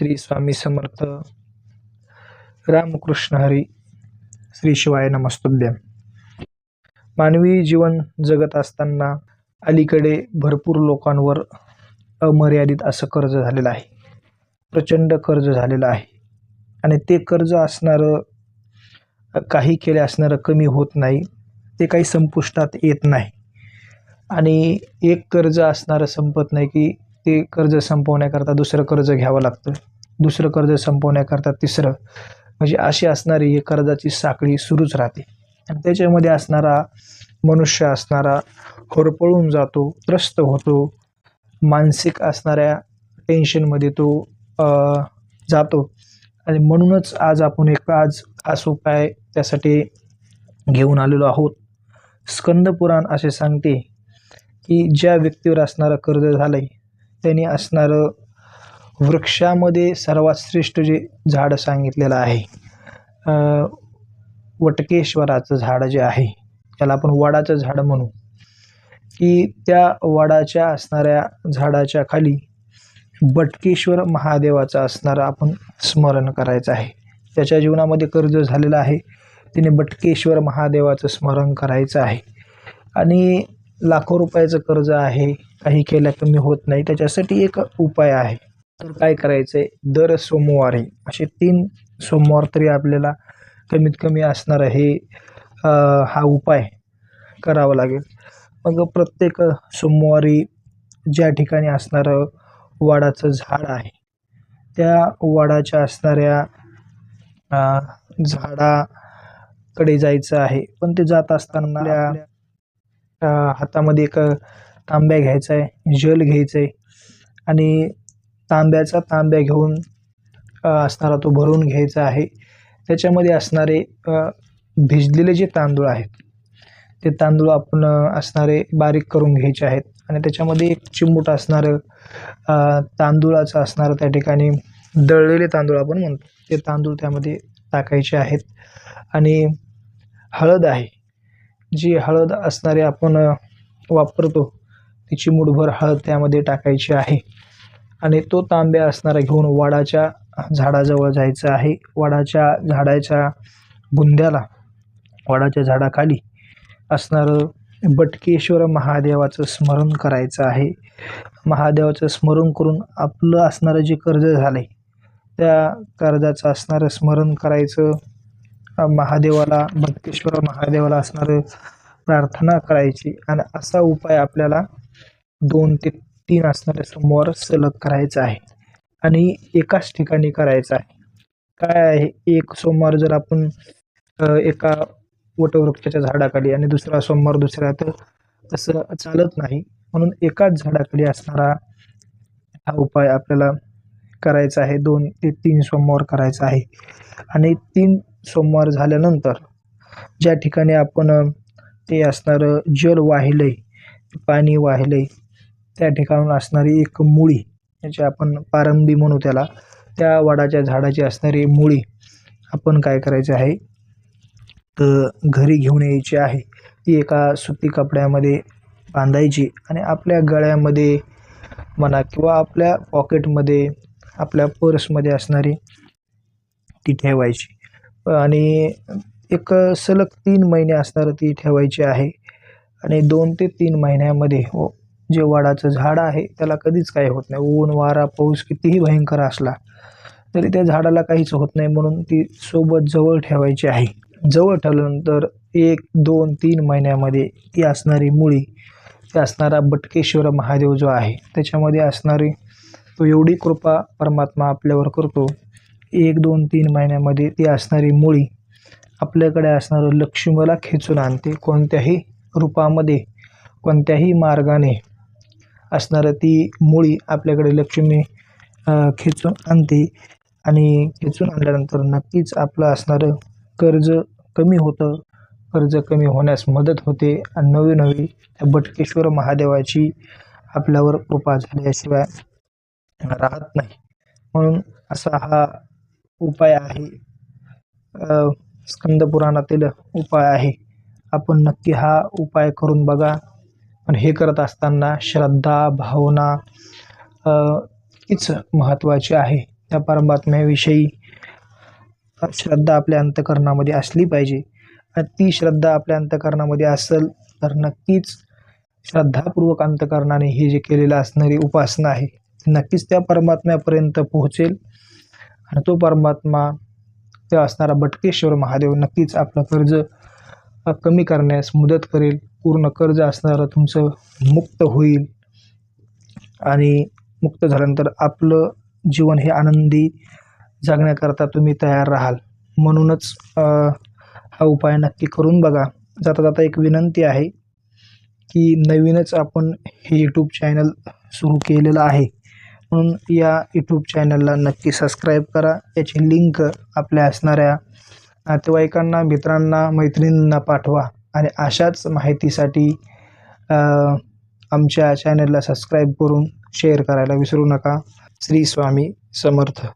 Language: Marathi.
श्री स्वामी समर्थ. रामकृष्ण हरी. श्री शिवाय नमस्तुभ्य. मानवी जीवन जगत असताना अलीकडे भरपूर लोकांवर अमर्यादित असं कर्ज झालेलं आहे. प्रचंड कर्ज झालेलं आहे. आणि ते कर्ज असणारं काही केले असणारं कमी होत नाही. ते काही संपुष्टात येत नाही. आणि एक कर्ज असणारं संपत नाही की ते कर्ज संपवण्याकरता दुसरं कर्ज घ्यावं लागतं. दुसरं कर्ज संपवण्याकरता तिसरं. म्हणजे अशी असणारी ही कर्जाची साखळी सुरूच राहते. आणि त्याच्यामध्ये असणारा मनुष्य असणारा होरपळून जातो त्रस्त होतो. मानसिक असणाऱ्या टेन्शनमध्ये तो जातो. आणि म्हणूनच आज आपण एक आज खास उपाय त्यासाठी घेऊन आलेलो आहोत. स्कंदपुराण असे सांगते की ज्या व्यक्तीवर असणारं कर्ज झालं आहे त्यांनी असणारं वृक्षामध्ये सर्वात श्रेष्ठ जे झाड सांगितलेलं आहे वटकेश्वराचं झाड जे आहे त्याला आपण वडाचं झाड म्हणू. की त्या वडाच्या असणाऱ्या झाडाच्या खाली बटकेश्वर महादेवाचं असणारं आपण स्मरण करायचं आहे. त्याच्या जीवनामध्ये कर्ज झालेलं आहे तिने बटकेश्वर महादेवाचं स्मरण करायचं आहे. आणि लाखो रुपयाचं कर्ज आहे काही केल्या कमी होत नाही त्याच्यासाठी एक उपाय आहे. तर काय करायचं आहे दर सोमवारी असे तीन सोमवार तरी आपल्याला कमीत कमी असणारं हे हा उपाय करावा लागेल. मग प्रत्येक सोमवारी ज्या ठिकाणी असणारं वाडाचं झाड आहे त्या वाडाच्या असणाऱ्या झाडाकडे जायचं आहे. पण ते जात असताना हातामध्ये एक तांब्या घ्यायचा आहे जल घ्यायचं आहे. आणि तांब्याचा तांब्या घेऊन असणारा तो भरून घ्यायचा आहे. त्याच्यामध्ये असणारे भिजलेले जे तांदूळ आहेत ते तांदूळ आपण असणारे बारीक करून घ्यायचे आहेत. आणि त्याच्यामध्ये एक चिमूट असणारं तांदूळाचं असणारं त्या ठिकाणी दळलेले तांदूळ आपण म्हणतो. ते तांदूळ त्यामध्ये टाकायचे आहेत. आणि हळद आहे. जी हळद असणारे आपण वापरतो ती चिमूटभर हळद त्यामध्ये टाकायची आहे. आणि तो तांब्या असणारा घेऊन वाडाच्या झाडाजवळ जायचं आहे. वाडाच्या झाडाच्या बुंद्याला वाडाच्या झाडाखाली असणारं बटकेश्वर महादेवाचं स्मरण करायचं आहे. महादेवाचं स्मरण करून आपलं असणारं जे कर्ज झालं आहे त्या कर्जाचं असणारं स्मरण करायचं. महादेवाला बटकेश्वर महादेवाला असणारं प्रार्थना करायची. आणि असा उपाय आपल्याला दोन ते तीन असणारे सोमवार सलग करायचा आहे आणि एकाच ठिकाणी करायचा आहे. काय आहे? एक सोमवार जर आपण एका वटवृक्षाच्या झाडाखाली आणि दुसरा सोमवार दुसऱ्या तर तसं चालत नाही. म्हणून एकाच झाडाखाली असणारा हा उपाय आपल्याला करायचा आहे. दोन ते तीन सोमवार करायचा आहे. आणि तीन सोमवार झाल्यानंतर ज्या ठिकाणी आपण ते असणारं जल वाहिलंय पाणी वाहिलंय त्या ठिकाणून असणारी एक मुळी याची आपण पारंबी म्हणू त्याला त्या वडाच्या झाडाची असणारी मुळी आपण काय करायचं आहे? तर घरी घेऊन यायची आहे. ती एका सुती कपड्यामध्ये बांधायची आणि आपल्या गळ्यामध्ये म्हणा किंवा आपल्या पॉकेटमध्ये आपल्या पर्समध्ये असणारी ती ठेवायची. आणि एक सलग तीन महिने असणारं ती ठेवायची आहे. आणि दोन ते तीन महिन्यामध्ये हो, जे वडाचं झाड आहे त्याला कधीच काही होत नाही. ऊन वारा पाऊस कितीही भयंकर असला तरी त्या झाडाला काहीच होत नाही म्हणून ती सोबत जवळ ठेवायची आहे. जवळ ठेवल्यानंतर एक दोन तीन महिन्यामध्ये ती असणारी मुळी ती असणारा बटकेश्वर महादेव जो आहे त्याच्यामध्ये असणारी तो एवढी कृपा परमात्मा आपल्यावर करतो. एक दोन तीन महिन्यामध्ये ती असणारी मुळी आपल्याकडे असणारं लक्ष्मीला खेचून आणते कोणत्याही रूपामध्ये कोणत्याही मार्गाने. असणारं ती मुळी आपल्याकडे लक्ष्मी खेचून आणते. आणि खेचून आणल्यानंतर नक्कीच आपलं असणारं कर्ज कमी होतं. कर्ज कमी होण्यास मदत होते. आणि नवी नवी त्या बटकेश्वर महादेवाची आपल्यावर कृपा झाल्याशिवाय राहत नाही. म्हणून असा हा उपाय आहे. स्कंदपुराणातील स्कंद पुराणातील उपाय आहे. आपण नक्की हा उपाय करून बघा. पण हे करत असताना श्रद्धा भावना अ, हीच महत्त्वाची आहे. त्या परमात्म्याविषयी श्रद्धा आपल्या अंतकरणामध्ये असली पाहिजे. आणि ती श्रद्धा आपल्या अंतकरणामध्ये असेल तर नक्कीच श्रद्धापूर्वक अंतकरणाने हे जे केलेलं असणारी उपासना आहे नक्कीच त्या परमात्म्यापर्यंत पोहोचेल. आणि तो परमात्मा ते असणारा बटकेश्वर महादेव नक्कीच आपलं कर्ज कमी करण्यास मदत करेल. पूर्ण कर्ज असणारं तुमचं मुक्त होईल. आणि मुक्त झाल्यानंतर आपलं जीवन हे आनंदी जगण्याकरता तुम्ही तयार राहाल. म्हणूनच हा उपाय नक्की करून बघा. जाता जाता एक विनंती आहे की नवीनच आपण हे यूट्यूब चॅनल सुरू केलेलं आहे. म्हणून या यूट्यूब चॅनलला नक्की सबस्क्राईब करा. याची लिंक आपल्या असणाऱ्या नातेवाईकांना मित्रांना मैत्रिणींना पाठवा. आणि अशाच माहितीसाठी आमच्या चॅनलला सबस्क्राईब करून शेअर करायला विसरू नका. श्री स्वामी समर्थ.